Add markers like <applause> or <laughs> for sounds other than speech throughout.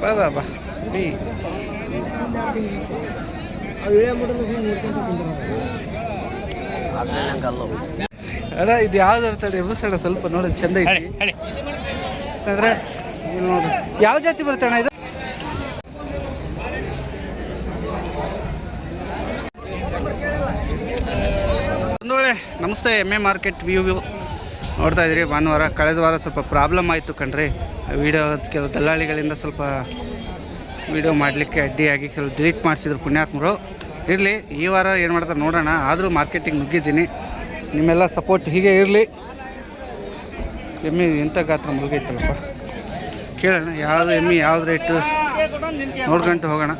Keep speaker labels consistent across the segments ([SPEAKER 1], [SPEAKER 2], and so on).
[SPEAKER 1] ಬಾ ಬಾ ಬಾ. ಬಿ ಅಣ್ಣ ಇದು ಯಾವ್ದು ಇರ್ತದೆ ಎಬ್ಬಿಸೋಣ ಸ್ವಲ್ಪ ನೋಡಿ ಚಂದ ಐತಿ. ಅಂದ್ರೆ ನೋಡ್ರಿ ಯಾವ ಜಾತಿ ಬರುತ್ತೆ ಅಣ್ಣ ಇದು? ಒಂದೊಳ್ಳೆ ನಮಸ್ತೆ M A market view view. ನೋಡ್ತಾ ಇದ್ರಿ, ಭಾನುವಾರ ಕಳೆದ ವಾರ ಸ್ವಲ್ಪ ಪ್ರಾಬ್ಲಮ್ ಆಯಿತು ಕಣ್ರಿ. ವಿಡಿಯೋ ಕೆಲವು ದಲ್ಲಾಳಿಗಳಿಂದ ಸ್ವಲ್ಪ ವೀಡಿಯೋ ಮಾಡಲಿಕ್ಕೆ ಅಡ್ಡಿಯಾಗಿ ಕೆಲವು ಡಿಲೀಟ್ ಮಾಡಿಸಿದ್ರು ಪುಣ್ಯಾತ್ಮರು. ಇರಲಿ, ಈ ವಾರ ಏನು ಮಾಡ್ತಾರೆ ನೋಡೋಣ, ಆದರೂ ಮಾರ್ಕೆಟಿಂಗ್ ನುಗ್ಗಿದ್ದೀನಿ. ನಿಮ್ಮೆಲ್ಲ ಸಪೋರ್ಟ್ ಹೀಗೆ ಇರಲಿ. ಎಮ್ಮಿ ಎಂಥ ಗಾತ್ರ ಮುಳುಗೈತಲ್ಲಪ್ಪ. ಕೇಳೋಣ, ಯಾವುದು ಎಮ್ಮಿ, ಯಾವ್ದು ರೇಟು ನೋಡ್ಕೊಂಡು ಹೋಗೋಣ.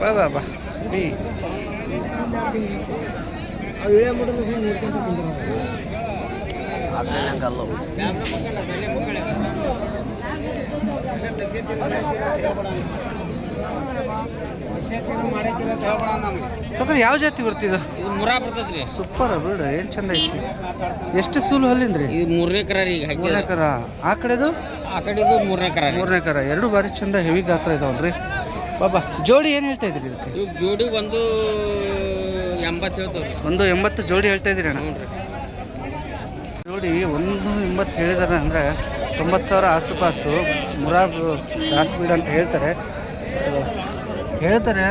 [SPEAKER 1] ಬಾ ಬಾ ಬಾ. ಬಿ ಸ್ವಲ್ಪ ಯಾವ ಜಾತಿ ಬರ್ತಿದ್ದು
[SPEAKER 2] ಇದು ಮುರಾ ಬರ್ತದ್ರಿ
[SPEAKER 1] ಸೂಪರ್ ಬಿಡು, ಏನ್ ಚಂದ ಐತಿ. ಎಷ್ಟು ಸೂಲು ಹಲ್ಲಿಂದ್ರಿ
[SPEAKER 2] ಇದು ಮೂರನೇ ಕರ ಈಗ
[SPEAKER 1] ಮೂರನೇ ಕರ ಆ ಕಡೆದು?
[SPEAKER 2] ಆ ಕಡೆದು ಮೂರನೇ ಕರ.
[SPEAKER 1] ಮೂರನೇ ಕರ ಎರಡು ಬಾರಿ ಚಂದ ಹೆವಿ ಗಾತ್ರ ಇದಾವಲ್ರಿ. ಬಾಬಾ, ಜೋಡಿ ಏನು ಹೇಳ್ತಾ ಇದ್ರಿ ಇದಕ್ಕೆ?
[SPEAKER 2] ಜೋಡಿ ಒಂದು
[SPEAKER 1] ಒಂದು ಎಂಬತ್ತು ಜೋಡಿ ಹೇಳ್ತಾ ಇದ್ದೀರಿ ಅಣ್ಣ. ಜೋಡಿ ಒಂದು ಎಂಬತ್ತು ಹೇಳಿದಾರೆ ಅಂದರೆ ತೊಂಬತ್ತು ಸಾವಿರ ಆಸುಪಾಸು ಮುರಾಬ್ ಕ್ರಾಸ್ ಬೀಡ್ ಅಂತ ಹೇಳ್ತಾರೆ. ಹೇಳ್ತಾರೆ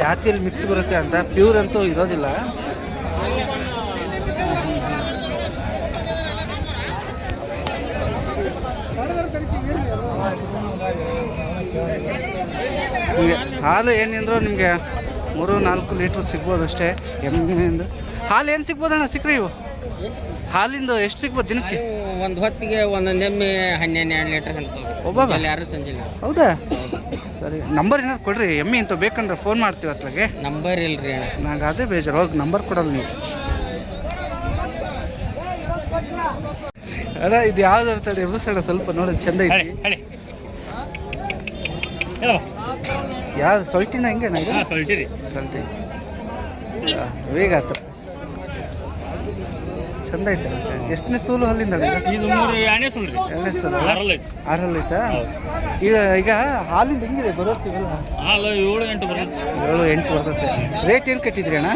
[SPEAKER 1] ಜಾತಿಯಲ್ಲಿ ಮಿಕ್ಸ್ ಬರುತ್ತೆ ಅಂತ. ಪ್ಯೂರ್ ಅಂತೂ ಇರೋದಿಲ್ಲ. ಹಾಲು ಏನಿಂದ್ರು ನಿಮಗೆ ಮೂರು ನಾಲ್ಕು ಲೀಟ್ರ್ ಸಿಗ್ಬೋದು ಅಷ್ಟೇ. ಎಮ್ಮೆಯಿಂದ. ಹಾಲು ಏನು ಸಿಗ್ಬೋದಣ್ಣ ಸಿಕ್ಕರೆ ಇವು. ಹಾಲಿಂದ ಎಷ್ಟು ಸಿಗ್ಬೋದು ದಿನಕ್ಕೆ?
[SPEAKER 2] ಒಂದು ಹೊತ್ತಿಗೆ ಒಂದೊಂದು ಎಮ್ಮೆ ಹನ್ನೆರಡು ಎರಡು ಲೀಟ್ರ್
[SPEAKER 1] ಒಬ್ಬೊಬ್ಬ?
[SPEAKER 2] ಅಂತ ಯಾರು ಸಂಜಿಲ್ಲ
[SPEAKER 1] ಹೌದಾ? ಸರಿ. ನಂಬರ್ ಏನಾದ್ರು ಕೊಡ್ರಿ. ಎಮ್ಮೆ ಇಂತ ಬೇಕಂದ್ರೆ ಫೋನ್ ಮಾಡ್ತೀವಿ ಅತ್ಲಾಗೆ.
[SPEAKER 2] ನಂಬರ್ ಇಲ್ರಿ ಅಣ್ಣ.
[SPEAKER 1] ನಂಗೆ ಅದೇ ಬೇಜಾರು. ಹೋಗಿ ನಂಬರ್ ಕೊಡಲ್ಲ ನೀವು. ಅಣ್ಣ ಇದು ಯಾವ್ದು ಇರ್ತದೆ? ಎಬ್ಬಿಸೋಣ ಸ್ವಲ್ಪ ನೋಡಿ ಚಂದ ಐತಿ. ಯಾವ್ದು ಸೊಲ್ಟಿನ ಹೆಂಗಣ್ಣ ಇದು?
[SPEAKER 2] ಸೊಲ್ಟಿರಿ.
[SPEAKER 1] ಸೊಲ್ಟಿ. ವೇಗ ಆತು. ಚಂದ ಐತೆ ಎಷ್ಟನೇ ಸೂಲು ಅಲ್ಲಿಂದ
[SPEAKER 2] ಇದು? ಮೂರು ಎರಡನೇ
[SPEAKER 1] ಸೂಲು? ಆರಲ್ಲಿ ಐತಾ. ಈಗ ಈಗ ಹಾಲಿಂದ ಹೆಂಗಿದೆ ಬರೋ ಇವೆಲ್ಲ
[SPEAKER 2] ಹಾಲು ಏಳು ಎಂಟು ಬರುತ್ತೆ.
[SPEAKER 1] ಏಳು ಎಂಟು ಬರ್ತೈತೆ. ರೇಟ್ ಏನು ಕಟ್ಟಿದ್ರಿ ಅಣ್ಣ?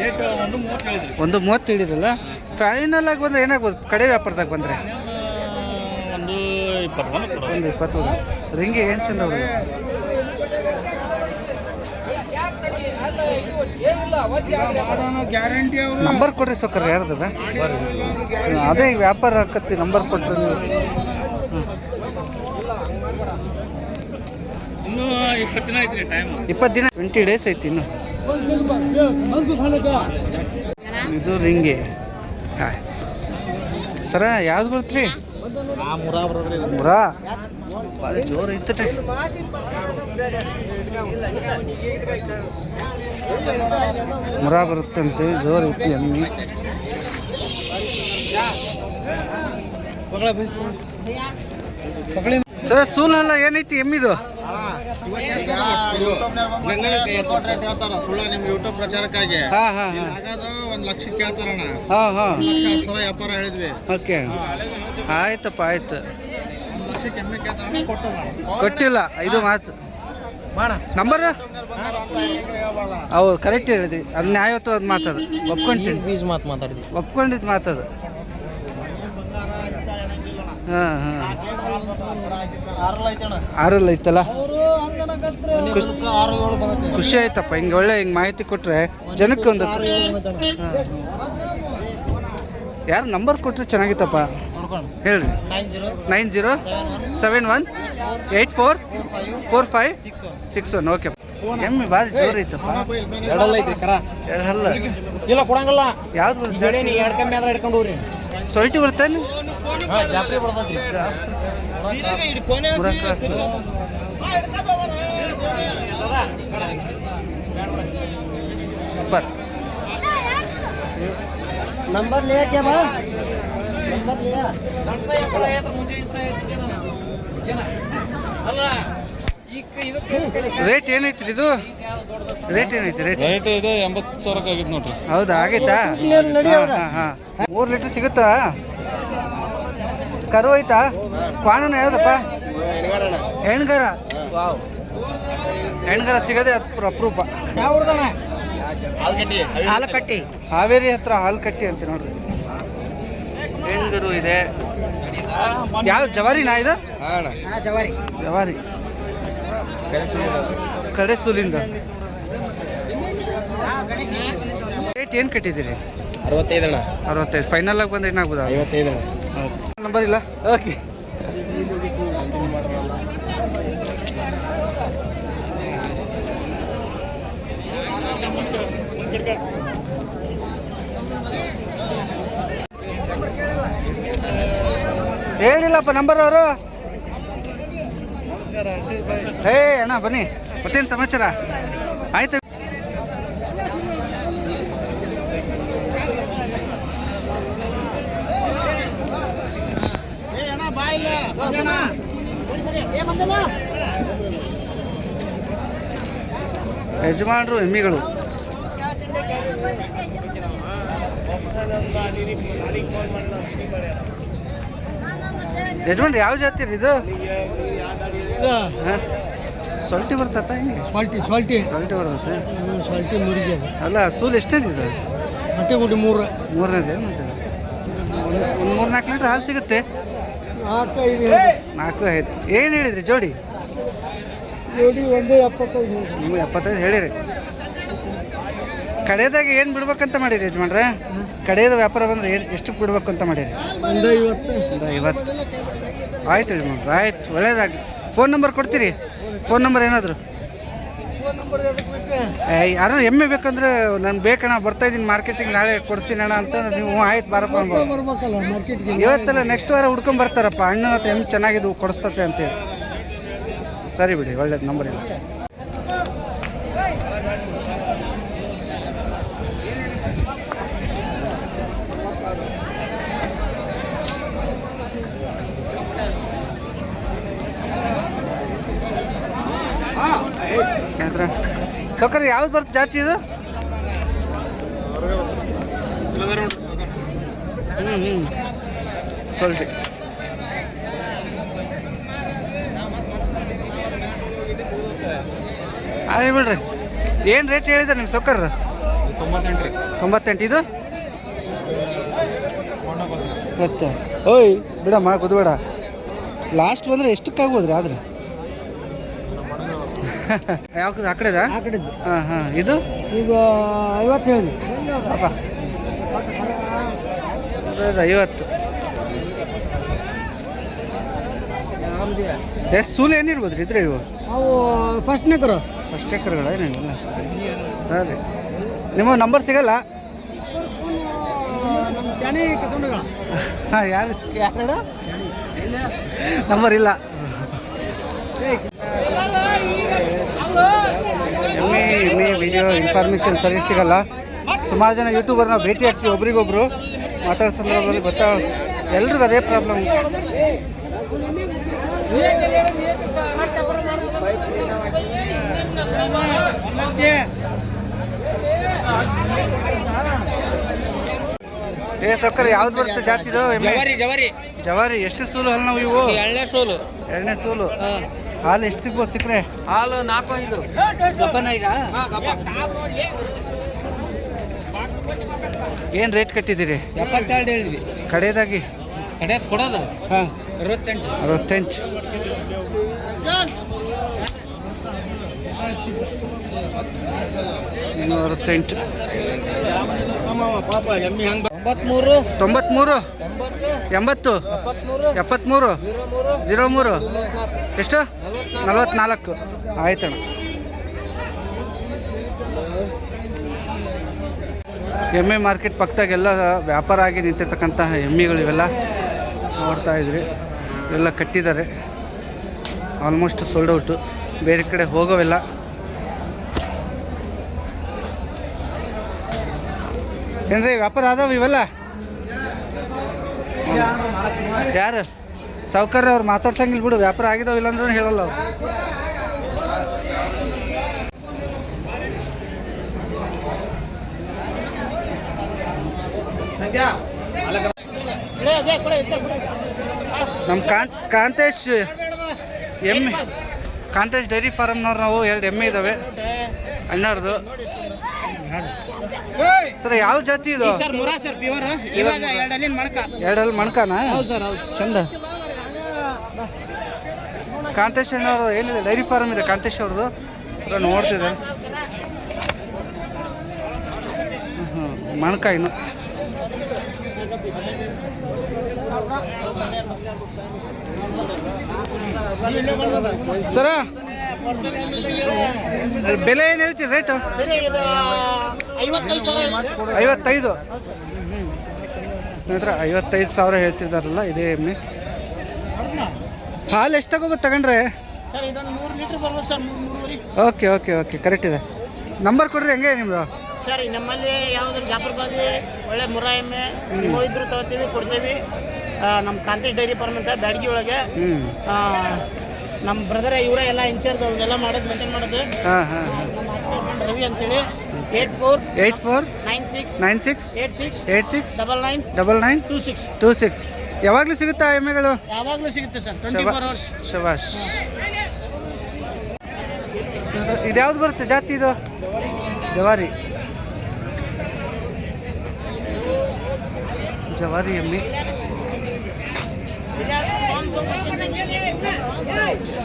[SPEAKER 2] ರೇಟ್ ಒಂದು ಮೂವತ್ತು
[SPEAKER 1] ಒಂದು ಮೂವತ್ತು ಹೇಳಿದ್ರಲ್ಲ? ಫೈನಲ್ ಆಗಿ ಬಂದ್ರೆ ಏನಾಗ್ಬೋದು? ಕಡೆ ವ್ಯಾಪಾರದಾಗ ಬಂದರೆ?
[SPEAKER 2] ಒಂದು ಇಪ್ಪತ್ತು
[SPEAKER 1] ಒಂದು ಇಪ್ಪತ್ತು ರಿಂಗಿ ಏನು ಚಂದ ನಂಬರ್ ಕೊಡ್ರಿ ಸೊಕ್ಕರ್ ಯಾರ್ದ ಅದೇ? ಈಗ ವ್ಯಾಪಾರ ಆಕತ್ತಿ ನಂಬರ್ ಕೊಟ್ರಿ. ನೀವು
[SPEAKER 2] ಇಪ್ಪತ್ತು ದಿನ
[SPEAKER 1] ಟ್ವೆಂಟಿ ಡೇಸ್ ಐತಿ ಇನ್ನು. ಇದು ರಿಂಗಿ. ಸರ ಯಾವ್ದು ಬರ್ತ್ರಿ? ಮುರಾ? ಭಾರಿ ಜೋರು ಐತ್ರಿ ಮುರಾ ಬರುತ್ತಂತೆ ಜೋರು ಐತಿ ಎಮ್ಮಿ ಸರ್ ಸೂಲಲ್ಲ ಏನೈತಿ ಎಮ್ಮಿದು?
[SPEAKER 3] ಸುಳ್ಳ ನಿಮ್ ಯೂಟ್ಯೂಬ್ ಪ್ರಚಾರಕ್ಕಾಗಿ ಒಂದ್ ಲಕ್ಷ ಹತ್ತು ವ್ಯಾಪಾರ ಹೇಳಿದ್ವಿ
[SPEAKER 1] ಓಕೆ ಆಯ್ತಪ್ಪ ಆಯ್ತು ಕೊಟ್ಟಿಲ್ಲ ಇದು ಮಾತು. ನಂಬರ್ ಹೌದು ಕರೆಕ್ಟ್ ಹೇಳಿದ್ರಿ. ಅದು ನ್ಯಾಯತ್ವದ ಮಾತದು ಒಪ್ಕೊಂತೀನಿ.
[SPEAKER 2] ಬೀಜ ಮಾತು ಮಾತಾಡಿದ್ವಿ.
[SPEAKER 1] ಒಪ್ಕೊಂಡಿದ್ದು ಮಾತದು ಹಾಂ ಹಾಂ. ಆರಲ್ಲಿ ಐತಲ್ಲ? ಖುಷಿ ಆಯ್ತಪ್ಪ ಹಿಂಗೆ ಒಳ್ಳೆ ಹಿಂಗೆ ಮಾಹಿತಿ ಕೊಟ್ಟರೆ ಜನಕ್ಕೆ ಒಂದು ಯಾರು ನಂಬರ್ ಕೊಟ್ಟರೆ ಚೆನ್ನಾಗಿತ್ತಪ್ಪ? ಹೇಳ್ರಿ.
[SPEAKER 3] Nine zero
[SPEAKER 1] nine zero seven one eight four four five six one. Okay. ಎಮ್ಮೆ ಭಾರಿ ಜೋರ್ ಐತಪ್ಪ.
[SPEAKER 2] ಎರಡಲ್ಲ ಐತ್ರಿ ಕರ.
[SPEAKER 1] ಎರಡಲ್ಲ
[SPEAKER 2] ಇಲ್ಲ ಕೊಡಂಗಲ್ಲ.
[SPEAKER 1] ಯಾವ್ದು ಬರ್ತದೆ?
[SPEAKER 2] ನೀ ಎರಡು ಕಮ್ಮಿ ಆದ್ರೆ ಹಿಡ್ಕೊಂಡು ಹೋಗ್ರಿ.
[SPEAKER 1] ಸೊಲ್ಟಿ ಬರ್ತೇನೆ?
[SPEAKER 2] ಹಾಂ ಜಾಪ್ರಿ
[SPEAKER 1] ಸೂಪರ್.
[SPEAKER 3] ನಂಬರ್ ಲಿಯಾ ಕ್ಯಾ ಬಾ. ನಂಬರ್
[SPEAKER 2] ಅಲ್ಲ
[SPEAKER 1] ರೇಟ್ ಏನೈತ್ರಿ ಇದು? ರೇಟ್ ಏನೈತಿ ರೇಟ್
[SPEAKER 2] ರೇಟ್ ಇದು ಎಂಬತ್ತು ಸಾವಿರಕ್ಕೆ ಆಗಿತ್ತು ನೋಡ್ರಿ.
[SPEAKER 1] ಹೌದಾ ಆಗೈತಾ? ಹಾಂ ಹಾಂ ಮೂರು ಲೀಟ್ರ್ ಸಿಗುತ್ತಾ? ಕರು ಐತಾ ಕ್ವಾಣನ ಯಾವ್ದಪ್ಪ? ಹೆಣ್ಗರ. ವಾವ್ ಹೆಣ್ಗರ ಸಿಗದೆ ಅಪ್- ಅಪರೂಪ.
[SPEAKER 3] ಯಾವ ಊರ್ದಣ್ಣ? ಹಾಲಕಟ್ಟಿ.
[SPEAKER 1] ಹಾವೇರಿ ಹತ್ರ ಹಾಲು ಕಟ್ಟಿ ಅಂತ ನೋಡ್ರಿ. ಹೆಣ್ಗರು ಇದೆ. ಯಾವ ಜವಾರಿನಾ ಇದು?
[SPEAKER 3] ಹಾ ಜವಾರಿ.
[SPEAKER 1] ಜವಾರಿ. ಕಡೆ ಸೂರಿಂದ ರೇಟ್ ಏನು ಕಟ್ಟಿದ್ದೀರಿ?
[SPEAKER 2] ಅರವತ್ತೈದಣ್ಣ.
[SPEAKER 1] ಅರವತ್ತೈದು. ಫೈನಲ್ ಆಗಿ ಬಂದ್ರೆ ಏನಾಗ್ಬೋದಾ?
[SPEAKER 2] ಐವತ್ತೈದಣ್ಣ.
[SPEAKER 1] ನಂಬರ್ ಇಲ್ಲ? ಓಕೆ ಹೇಳಿಲ್ಲಪ್ಪ ನಂಬರ್ ಅವರು? ಹೇ ಅಣ್ಣ ಬನ್ನಿ. ಮತ್ತೇನು ಸಮಾಚಾರ? ಆಯ್ತು. ಯಜಮಾನರು ಎಮ್ಮಿಗಳು. ಯಜಮಾನ್ರು ಯಾವ ಜಾತಿ ರೀ ಇದು? ಸೊಲ್ಟಿ ಬರ್ತತ್ತ ಹಿಂಗೆ?
[SPEAKER 3] Salty salty.
[SPEAKER 1] ಸೊಲ್ಟಿ ಬರ್ತತೆ
[SPEAKER 3] ಸಾಲ್ಟಿ ಮುರಿಗೆ.
[SPEAKER 1] ಅಲ್ಲ ಸೂಲ್ ಎಷ್ಟನೇದು ಇದು?
[SPEAKER 3] ಹೊಟ್ಟೆ ಗುಡಿ ಮೂರು.
[SPEAKER 1] ಮೂರನೇದು ಮತ್ತೆ ಒಂದು ಮೂರು ನಾಲ್ಕು ಲೀಟ್ರ್ ಹಾಲು ಸಿಗುತ್ತೆ.
[SPEAKER 3] ನಾಲ್ಕು ಐದು
[SPEAKER 1] ನಾಲ್ಕು ಐದು. ಏನು ಹೇಳಿದ್ರಿ ಜೋಡಿ?
[SPEAKER 3] ಜೋಡಿ ಒಂದು ಎಪ್ಪತ್ತೈದು
[SPEAKER 1] ನೀವು ಎಪ್ಪತ್ತೈದು ಹೇಳಿರಿ. ಕಡೆಯದಾಗ ಏನು ಬಿಡ್ಬೇಕಂತ ಮಾಡಿರಿ ಯಜಮಾನ್ರೆ? ಕಡೆಯದ ವ್ಯಾಪಾರ ಬಂದ್ರೆ ಏನು ಎಷ್ಟು ಬಿಡ್ಬೇಕು ಅಂತ ಮಾಡಿರಿ?
[SPEAKER 3] ಒಂದು ಐವತ್ತು.
[SPEAKER 1] ಒಂದು ಐವತ್ತು. ಆಯ್ತು ಯಜಮಾನ್ರೆ ಆಯ್ತು. ಒಳ್ಳೇದಾಗಲಿ. ಫೋನ್ ನಂಬರ್ ಕೊಡ್ತೀರಿ? ಫೋನ್ ನಂಬರ್ ಏನಾದರೂ? ಯಾರು ಎಮ್ಮೆ ಬೇಕಂದ್ರೆ ನಾನು ಬೇಕಣ್ಣ ಬರ್ತಾ ಇದ್ದೀನಿ ಮಾರ್ಕೆಟಿಂಗ್ ನಾಳೆ ಕೊಡ್ತೀನಿ ಅಣ್ಣ ಅಂತ ನೀವು ಹ್ಞೂ ಆಯ್ತು ಬಾರಪ್ಪ ಅನ್ಬೋದು ಇವತ್ತಲ್ಲ ನೆಕ್ಸ್ಟ್ ವಾರ ಹುಡ್ಕೊಂಡ್ ಬರ್ತಾರಪ್ಪ ಅಣ್ಣನ ಹತ್ರ ಎಮ್ಮೆ ಚೆನ್ನಾಗಿದ್ದು ಕೊಡಿಸ್ತತೆ ಅಂತೇಳಿ ಸರಿ ಬಿಡಿ ಒಳ್ಳೇದು ನಂಬರ್ ಇಲ್ಲ. ಸ್ನೇಹಿತರೆ, ಸೌಕರ್ಯ ಯಾವ್ದು ಬರುತ್ತೆ ಜಾತಿ ಇದು? ಹ್ಞೂ ಸ್ವಲ್ಪ ಅದೇ ಬಿಡ್ರಿ. ಏನು ರೇಟ್ ಹೇಳಿದ್ರೆ ನಿಮ್ಮ ಸೌಕರ್ಯ?
[SPEAKER 2] ತೊಂಬತ್ತೆಂಟು. ರೀ
[SPEAKER 1] ತೊಂಬತ್ತೆಂಟು ಇದು? ಗೊತ್ತು. ಓಯ್, ಬಿಡಮ್ಮ ಕುದ್ಬೇಡ ಲಾಸ್ಟ್ ಬಂದರೆ ಎಷ್ಟಕ್ಕಾಗ್ಬೋದ್ರಿ ಆದ್ರೆ? <laughs> ಯಾವ್ದು ಆ ಕಡೆದಾ?
[SPEAKER 3] ಆ ಕಡೆದು.
[SPEAKER 1] ಹಾಂ ಹಾಂ. ಇದು?
[SPEAKER 3] ಈಗ ಐವತ್ತು ಹೇಳಿದ್ವಿ
[SPEAKER 1] ಅಪ್ಪ. ಅದು ಐವತ್ತು. ಎಷ್ಟು ಸೂಲು ಏನಿರ್ಬೋದು ರೀ ಇದ್ರೆ ಇವು?
[SPEAKER 3] ಅವು ಫಸ್ಟ್ನೇ ಕರು
[SPEAKER 1] ಫಸ್ಟ್ ಎಕರೆಗಳ ಏನಿಲ್ಲ ರೀ. ನಿಮ್ಮ ನಂಬರ್ ಸಿಗಲ್ಲ? <laughs> ಹಾಂ ಯಾರು? ಯಾರು ನಂಬರ್ ಇಲ್ಲ ಎಮ್ಮೆ ಎಮ್ಮೆ ವಿಡಿಯೋ ಇನ್ಫಾರ್ಮೇಷನ್ ಸರಿ ಸಿಗಲ್ಲ. ಸುಮಾರು ಜನ ಯೂಟ್ಯೂಬರ್ ನಾವು ಭೇಟಿ ಆಗ್ತೀವಿ ಒಬ್ರಿಗೊಬ್ರು. ಮಾತಾಡೋ ಸಂದರ್ಭದಲ್ಲಿ ಗೊತ್ತಾ? ಎಲ್ರಿಗೂ ಅದೇ ಪ್ರಾಬ್ಲಮ್ ಏ ಸಕ್ಕರ ಯಾವ್ದು ಬರುತ್ತೆ ಜಾತಿದು?
[SPEAKER 2] ಜವಾರಿ ಜವಾರಿ.
[SPEAKER 1] ಜವಾರಿ ಎಷ್ಟು ಸೂಲು ಅಲ್ಲ ನಾವು ಇವು?
[SPEAKER 2] ಎರಡನೇ ಸೂಲು.
[SPEAKER 1] ಎರಡನೇ ಸೂಲು. ಹಾಲು ಎಷ್ಟು ಸಿಗ್ಬೋದು ಸಿಕ್ಕರೆ?
[SPEAKER 2] ಹಾಲು ನಾಲ್ಕು ಐದು.
[SPEAKER 1] ಗಬ್ಬನ ಈಗ
[SPEAKER 2] ಹಾ ಗಪ್ಪ
[SPEAKER 1] ಏನು ರೇಟ್ ಕಟ್ಟಿದ್ದೀರಿ?
[SPEAKER 2] ಎಪ್ಪತ್ತೆರಡು ಹೇಳಿದ್ವಿ.
[SPEAKER 1] ಕಡೆಯದಾಗಿ
[SPEAKER 2] ಕಡೆ ಕೊಡೋದು.
[SPEAKER 1] ಹಾಂ.
[SPEAKER 2] ಅರವತ್ತೆಂಟು.
[SPEAKER 1] ಅರವತ್ತೆಂಟು. ಇನ್ನೂರ ಅರವತ್ತೆಂಟು ಪಾಪ
[SPEAKER 2] ಎಮ್ಮಿ
[SPEAKER 1] ಹಂಗೆ
[SPEAKER 2] ಎಪ್ಪತ್ಮೂರು
[SPEAKER 1] ತೊಂಬತ್ಮೂರು.
[SPEAKER 2] ಎಂಬತ್ತು. ಮೂರು
[SPEAKER 1] ಜೀರೋ ಮೂರು ಎಷ್ಟು? ನಲವತ್ನಾಲ್ಕು. ಆಯ್ತಣ್ಣ. ಎಮ್ಮೆ ಮಾರ್ಕೆಟ್ ಪಕ್ಕದಾಗೆಲ್ಲ ವ್ಯಾಪಾರ ಆಗಿ ನಿಂತಿರ್ತಕ್ಕಂತಹ ಎಮ್ಮೆಗಳು ಇವೆಲ್ಲ ನೋಡ್ತಾ ಇದ್ರಿ. ಇವೆಲ್ಲ ಕಟ್ಟಿದ್ದಾರೆ. Almost sold out. ಬೇರೆ ಕಡೆ ಹೋಗೋವೆಲ್ಲ ಏನ್ರಿ, ವ್ಯಾಪಾರ ಅದಾವ ಇವೆಲ್ಲ? ಯಾರು? ಸಾವ್ಕಾರ ಅವ್ರು ಮಾತಾಡ್ಸಂಗಿಲ್ಲ ಬಿಡು, ವ್ಯಾಪಾರ ಆಗಿದಾವ ಇಲ್ಲ ಅಂದ್ರೆ ಹೇಳಲ್ಲ ಅವ್ರು. ನಮ್ಮ ಕಾಂತ್ ಕಾಂತೇಶ್ ಎಮ್ಮೆ ಕಾಂತೇಶ್ ಡೈರಿ ಫಾರಮ್ನವ್ರು ನಾವು, ಎರಡು ಎಮ್ಮೆ ಇದ್ದಾವೆ ಅಣ್ಣವ್ರದ್ದು ಸರ್ ಯಾವ ಜಾತಿ ಇದು?
[SPEAKER 3] ಸರ್ ಮುರಾ ಸರ್ ಪ್ಯೂರ್ ಇವಾಗ ಎರಡಲ್ಲಿ ಮಣಕ.
[SPEAKER 1] ಎರಡಲ್ಲಿ ಮಣಕನಾ?
[SPEAKER 3] ಹೌದು ಸರ್ ಹೌದು.
[SPEAKER 1] ಚಂದ. ಕಾಂತೇಶ್ ಅವ್ರದ್ದು ಏನಿದೆ? ಡೈರಿ ಫಾರ್ಮ್ ಇದೆ ಕಾಂತೇಶ್ ಅವ್ರದ್ದು. ಪೂರ ನೋಡ್ತಿದೆ ಹ್ಞೂ ಮಣ್ಕ ಇನ್ನು. ಸರ ಬೆಲೆ ಏನು ಹೇಳ್ತೀರಿ ರೇಟು?
[SPEAKER 3] ಐವತ್ತೈದು
[SPEAKER 1] ಸ್ನೇಹಿತರೆ ಐವತ್ತೈದು ಸಾವಿರ ಹೇಳ್ತಿದ್ದಾರಲ್ಲ ಇದೇ ಎಮ್ಮೆ. ಹಾಲು ಎಷ್ಟು ತಗೋಬೋದು ತಗೊಂಡ್ರೆ? ಓಕೆ ಓಕೆ ಓಕೆ ಕರೆಕ್ಟ್ ಇದೆ. ನಂಬರ್ ಕೊಡ್ರಿ ಹೆಂಗೆ ನಿಮ್ಮದು
[SPEAKER 3] ಸರ್ ನಮ್ಮಲ್ಲಿ ಯಾವ್ದು ಜಾಫರ್ಬಾದಿ ಒಳ್ಳೆ ಮುರಾ ಎಮ್ಮೆ ನೀವು ಇದ್ರು ತಗೋತೀವಿ ಕೊಡ್ತೀವಿ. ನಮ್ಮ ಕಾಂತೇಶ್ ಡೈರಿ ಫಾರ್ಮ್ ಅಂತ ಬ್ಯಾಡಗಿ ಒಳಗೆ. ನಮ್ಮ ಬ್ರದರ್ ಇವರೇ ಎಲ್ಲ ಇನ್ಚಾರ್ಜ್ ಅವನ್ನೆಲ್ಲ ಮಾಡೋದು ಮೇಂಟೈನ್ ಮಾಡೋದು. ರವಿ ಅಂತೇಳಿ. Eight four
[SPEAKER 1] eight four
[SPEAKER 3] nine six
[SPEAKER 1] nine six
[SPEAKER 3] eight six
[SPEAKER 1] eight six
[SPEAKER 3] double nine
[SPEAKER 1] double nine
[SPEAKER 3] two six
[SPEAKER 1] two six ಯಾವಾಗಲೂ ಸಿಗುತ್ತಾ ಎಮ್ಮೆಗಳು?
[SPEAKER 3] ಯಾವಾಗಲೂ ಸಿಗುತ್ತೆ ಸರ್ ಟ್ವೆಂಟಿ ಫೋರ್ ಅವರ್ಸ್
[SPEAKER 1] ಶಬಾಷ್ ಇದು ಯಾವ್ದು ಬರುತ್ತೆ ಜಾತಿ ಇದು? ಜವಾರಿ. ಜವಾರಿ ಎಮ್ಮೆ.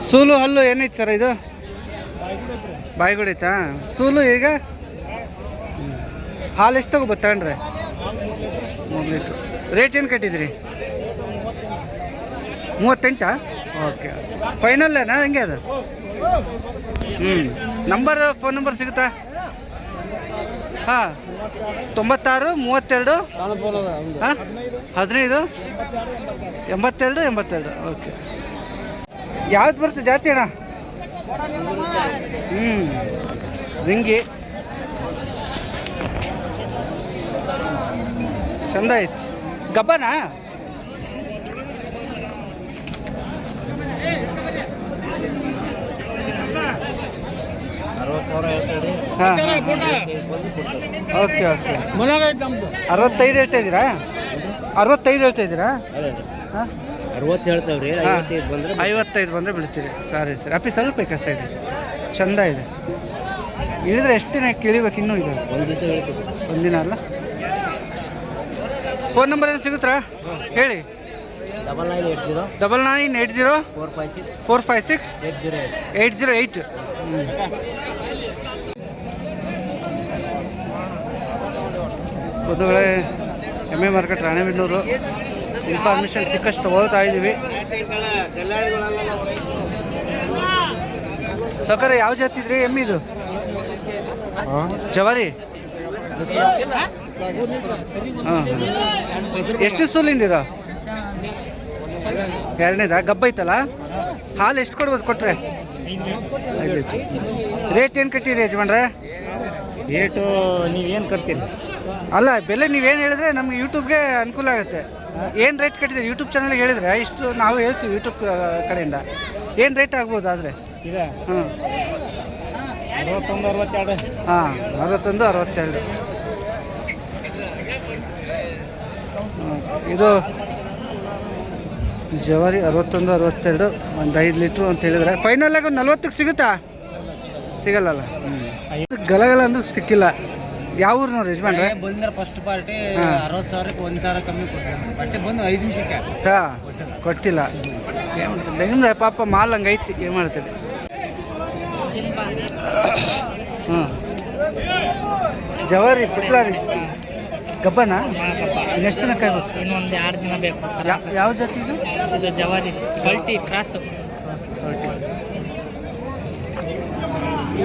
[SPEAKER 1] ಸೂಲು ಹಲ್ಲು ಏನೈತೆ ಸರ್ ಇದು? ಬಾಯ್ಗುಡಿತಾ ಸೂಲು ಈಗ. ಹಾಲು ಎಷ್ಟು ತಗೋಬೋದು ತಗೊಂಡ್ರೆ? ಮೂರು ಲೀಟ್ರ್ ರೇಟ್ ಏನು ಕಟ್ಟಿದ್ರಿ ಮೂವತ್ತೆಂಟಾ? ಓಕೆ ಫೈನಲ್ಲೇನಾ ಹೆಂಗೆ ಅದು? ಹ್ಞೂ ನಂಬರ್ ಫೋನ್ ನಂಬರ್ ಸಿಗುತ್ತಾ? ಹಾಂ. ತೊಂಬತ್ತಾರು, ಮೂವತ್ತೆರಡು. ಹಾಂ? ಹದಿನೈದು. ಎಂಬತ್ತೆರಡು ಎಂಬತ್ತೆರಡು. ಓಕೆ ಯಾವ್ದು ಬರುತ್ತೆ ಜಾತಿ ಅಣ್ಣ? ಹ್ಞೂ ರಿಂಗಿ. ಚಂದ ಐತಿ ಗಬ್ಬನಾ? Okay okay. ಅರವತ್ತೈದು ಹೇಳ್ತಾ ಇದ್ದೀರಾ? ಅರವತ್ತೈದು ಹೇಳ್ತಾ ಇದ್ದೀರಾ? ಹಾಂ.
[SPEAKER 4] ಅರವತ್ತು ಹೇಳ್ತಾವ್ರಿ. ಐವತ್ತೈದು ಬಂದ್ರೆ
[SPEAKER 1] ಐವತ್ತೈದು ಬಂದರೆ ಬಿಡ್ತೀರಿ. ಸರಿ ಸರಿ. ಅಪ್ಪಿ ಸ್ವಲ್ಪ ಕಸ ಇದೆ. ಚಂದ ಇದೆ. ಇಳಿದ್ರೆ ಎಷ್ಟು ದಿನ ಕೇಳಿಬೇಕು ಇನ್ನೂ ಇದೆ?
[SPEAKER 4] ಒಂದು ದಿವಸ ಹೇಳ್ತೀವಿ
[SPEAKER 1] ಒಂದಿನ ಅಲ್ಲ? ಫೋನ್ ನಂಬರ್ ಏನು ಸಿಗುತ್ತಾ? ಹೇಳಿ.
[SPEAKER 4] Double nine eight zero
[SPEAKER 1] double nine eight zero
[SPEAKER 4] four five six
[SPEAKER 1] four five six
[SPEAKER 4] eight zero eight
[SPEAKER 1] eight zero eight ಬಂಧುಗಳೇ M A market Ranebennur. Information ಸಿಕ್ಕಷ್ಟು ಓದ್ತಾ ಇದ್ದೀವಿ. ಸೌಕರ ಯಾವ ಜಾತಿ ಇದ್ರಿ? ಎಮ್ಮಿದು ಜವಾರಿ? ಹಾಂ. ಎಷ್ಟು ಸೂಲಿಂದಿರ ಎರಡನೇದಾ? ಗಬ್ಬ ಐತಲ್ಲ ಹಾಲು ಎಷ್ಟು ಕೊಡ್ಬೋದು ಲೀಟ್ರ್ ರೇಟ್ ಏನು ಕಟ್ಟಿರಿ ಯಜಮಾನ್ರೆ?
[SPEAKER 3] ರೇಟು ನೀವೇನು ಕಟ್ತೀರಿ?
[SPEAKER 1] ಅಲ್ಲ ಬೆಲೆ ನೀವೇನು ಹೇಳಿದ್ರೆ ನಮ್ಗೆ ಯೂಟ್ಯೂಬ್ಗೆ ಅನುಕೂಲ ಆಗುತ್ತೆ. ಏನು ರೇಟ್ ಕಟ್ಟಿದ್ದೀರಿ? ಯೂಟ್ಯೂಬ್ ಚಾನಲ್ಗೆ ಹೇಳಿದ್ರೆ ಇಷ್ಟು ನಾವು ಹೇಳ್ತೀವಿ ಯೂಟ್ಯೂಬ್ ಕಡೆಯಿಂದ. ಏನು ರೇಟ್ ಆಗ್ಬೋದು ಆದರೆ?
[SPEAKER 3] ಇದೆ.
[SPEAKER 1] ಹ್ಞೂ
[SPEAKER 3] ಅರವತ್ತೊಂದು ಅರವತ್ತೆರಡು.
[SPEAKER 1] ಹಾಂ ಅರವತ್ತೊಂದು ಅರವತ್ತೆರಡು. ಇದು ಜವಾರಿ ಅರವತ್ತೊಂದು ಅರವತ್ತೆರಡು ಒಂದು ಐದು ಲೀಟ್ರು ಅಂತ ಹೇಳಿದ್ರೆ ಫೈನಲ್ ಆಗಿ ಒಂದು ನಲ್ವತ್ತಕ್ಕೆ ಸಿಗುತ್ತಾ? ಸಿಗಲ್ಲಲ್ಲ? ಹ್ಞೂ ಗಲಗಲ ಅಂದ್ರೆ ಸಿಕ್ಕಿಲ್ಲ. ಯಾವ ಊರಿನವ್ರು ಯಜಮಾನ್ರೆ?
[SPEAKER 2] ಬಂದ್ರೆ ಫಸ್ಟ್ ಪಾರ್ಟಿ. ಅರವತ್ತು ಸಾವಿರಕ್ಕೆ ಒಂದು ಸಾವಿರ ಕಮ್ಮಿ ಕೊಡ್ತಾರೆ ಬಟ್ಟೆ ಬಂದು ಐದು ನಿಮಿಷಕ್ಕೆ.
[SPEAKER 1] ಹಾ. ಕೊಟ್ಟಿಲ್ಲ. ನಿಮ್ದು ಪಾಪ ಮಾಲ್ ಹಂಗೆ ಐತಿ. ಏನು ಮಾಡ್ತೀರಿ ಹ್ಞೂ ಜವಾರಿ ಪುಟ್ಲಾರಿ. ಗಬ್ಬನಾ? ಇನ್ನೆಷ್ಟು ದಿನ ಕಾಯ್ಬೇಕು?
[SPEAKER 3] ಇನ್ನೊಂದು ಎರಡು ದಿನ ಬೇಕು.
[SPEAKER 1] ಯಾವ ಯಾವ ಜಾತಿ ಇದು?
[SPEAKER 3] ಇದು ಜವಾರಿ. Multi cross.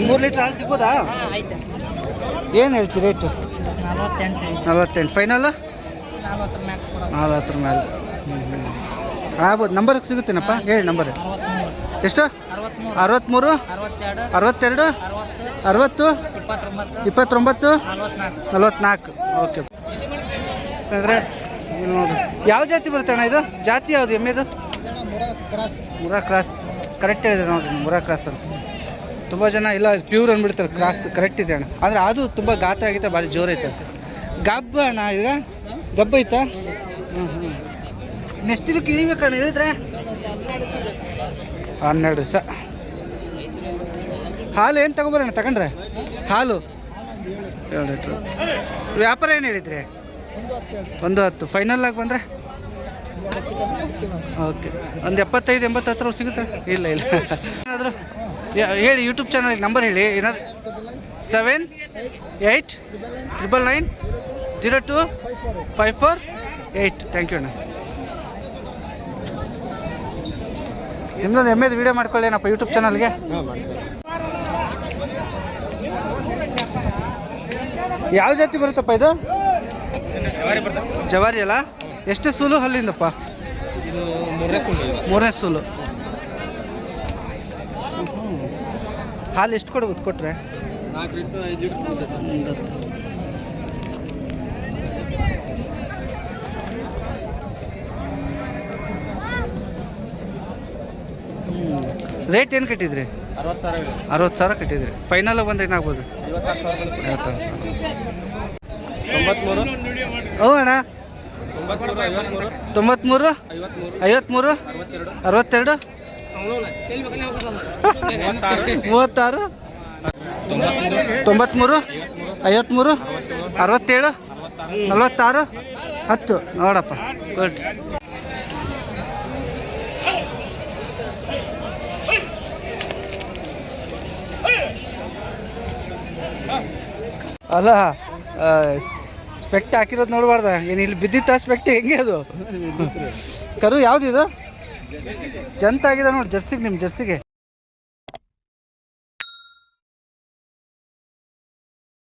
[SPEAKER 1] ಮೂರು ಲೀಟ್ರ್ ಹಾಲು ಸಿಗ್ಬೋದಾ?
[SPEAKER 3] ಆಯ್ತು.
[SPEAKER 1] ಏನು ಹೇಳ್ತೀರಿ ರೇಟು
[SPEAKER 3] ನಲವತ್ತೆಂಟು ಐದು
[SPEAKER 1] ನಲ್ವತ್ತೆಂಟು. ಫೈನಲ್
[SPEAKER 3] ನಲ್ವತ್ತರ ಮ್ಯಾಕ್ ಕೊಡೋದು
[SPEAKER 1] ನಲ್ವತ್ತರ ಮೇಲೆ ಹ್ಞೂ ಹ್ಞೂ ಆಗ್ಬೋದು. ನಂಬರ್ಗೆ ಸಿಗುತ್ತೇನಪ್ಪ? ಹೇಳಿ ನಂಬರ್
[SPEAKER 3] ಅರವತ್ತ್ಮೂರು
[SPEAKER 1] ಎಷ್ಟು?
[SPEAKER 3] ಅರವತ್ತ್ಮೂರು
[SPEAKER 1] ಅರವತ್ತ್ಮೂರು
[SPEAKER 3] ಅರವತ್ತೆರಡು
[SPEAKER 1] ಅರವತ್ತೆರಡು
[SPEAKER 3] ಅರವತ್ತು
[SPEAKER 1] ಅರವತ್ತು
[SPEAKER 3] ಇಪ್ಪತ್ತೊಂಬತ್ತು
[SPEAKER 1] ಇಪ್ಪತ್ತೊಂಬತ್ತು ಓಕೆ ಸ್ನೇಹಿತರೆ ಇಲ್ಲಿ ನೋಡಿ. ಯಾವ ಜಾತಿ ಬರುತ್ತೆ ಅಣ್ಣ ಇದು? ಜಾತಿ ಯಾವುದು? ಎಮ್ಮೆದು ಮುರಾ ಕ್ರಾಸ್. ಕರೆಕ್ಟ್ ಹೇಳಿದ್ರೆ ನೋಡಿರಿ ಮುರಾ ಕ್ರಾಸ್ ಅಂತ. ತುಂಬ ಜನ, ಇಲ್ಲ ಪ್ಯೂರ್ ಅಂದ್ಬಿಡ್ತಾರೆ, ಕ್ರಾಸ್ ಕರೆಕ್ಟ್ ಇದೆ ಅಣ್ಣ. ಅಂದ್ರೆ ಅದು ತುಂಬ ಗಾತ್ರ ಆಗಿತ್ತು, ಭಾರಿ ಜೋರು ಐತೆ ಗಬ್ಬ ಅಣ್ಣ ಈಗ ಗಬ್ಬ ಐತಾ? ಹ್ಞೂ ಹ್ಞೂ ನೆಕ್ಸ್ಟ್ ಇದಕ್ಕೆ ಇಳಿಬೇಕಣ್ಣ ಹೇಳಿದ್ರೆ? ಹನ್ನೆರಡು ದಿವಸ. ಹಾಲು ಏನು ತಗೊಬರೋಣ, ತಗೊಂಡ್ರೆ? ಹಾಲು? ವ್ಯಾಪಾರ ಏನು ಹೇಳಿದ್ರಿ? ಒಂದು ಹತ್ತು. ಫೈನಲ್ ಆಗಿ ಬಂದರೆ? ಓಕೆ ಒಂದು ಎಪ್ಪತ್ತೈದು ಎಂಬತ್ತು ಹತ್ರ ಸಿಗುತ್ತೆ? ಇಲ್ಲ ಇಲ್ಲ. ಏನಾದರೂ? ಹೇಳಿ ಯೂಟ್ಯೂಬ್ ಚಾನಲ್ ನಂಬರ್ ಹೇಳಿ. ಏನಾದ್ರು? Seven eight triple nine zero two five four eight thank you ಅಣ್ಣ. ನಿಮ್ದೊಂದು ಎಮ್ಮೆದು ವೀಡಿಯೋ ಮಾಡ್ಕೊಳ್ಳೇನಪ್ಪ ಯೂಟ್ಯೂಬ್ ಚಾನಲ್ಗೆ ಯಾವ ಜಾತಿ ಬರುತ್ತಪ್ಪ ಇದು? ಜವಾರಿ ಅಲ್ಲ? ಎಷ್ಟು ಸೂಲು ಹಲ್ಲಿಂದಪ್ಪ?
[SPEAKER 2] ಮೂರನೇ
[SPEAKER 1] ಸೂಲು ಹಾಲು ಎಷ್ಟು ಕೊಡ್ಬೋದು
[SPEAKER 2] ಲೀಟ್ರ್
[SPEAKER 1] ರೇಟ್ ಏನು ಕಟ್ಟಿದ್ರಿ?
[SPEAKER 2] ಅರವತ್ತು ಸಾವಿರ
[SPEAKER 1] ಕಟ್ಟಿದ್ರಿ. ಫೈನಲ್ ಬಂದ್ರೆ ಏನಾಗ್ಬೋದು?
[SPEAKER 2] ತೊಂಬತ್ಮೂರು.
[SPEAKER 1] ಹ್ಞೂ ಅಣ್ಣ
[SPEAKER 2] ತೊಂಬತ್ಮೂರು? ಐವತ್ಮೂರು? ಅರವತ್ತೆರಡು?
[SPEAKER 1] ಮೂವತ್ತಾರು? ತೊಂಬತ್ಮೂರು? ಐವತ್ಮೂರು? ಅರವತ್ತೇಳು? ನಲವತ್ತಾರು? ಹತ್ತು. ನೋಡಪ್ಪ. ಗುಡ್ ಅಲ್ಲ ಸ್ಪೆಕ್ಟ್ ಹಾಕಿರೋದು ನೋಡಬಾರ್ದ. ಏನು ಇಲ್ಲಿ ಬಿದ್ದಿತ್ತ ಸ್ಪೆಕ್ಟ್? ಹೆಂಗೆ ಅದು? <laughs> ಕರು ಯಾವುದಿದು ಜಂತ ಆಗಿದೆ ನೋಡಿ ಜರ್ಸಿಗೆ ನಿಮ್ಮ ಜರ್ಸಿಗೆ.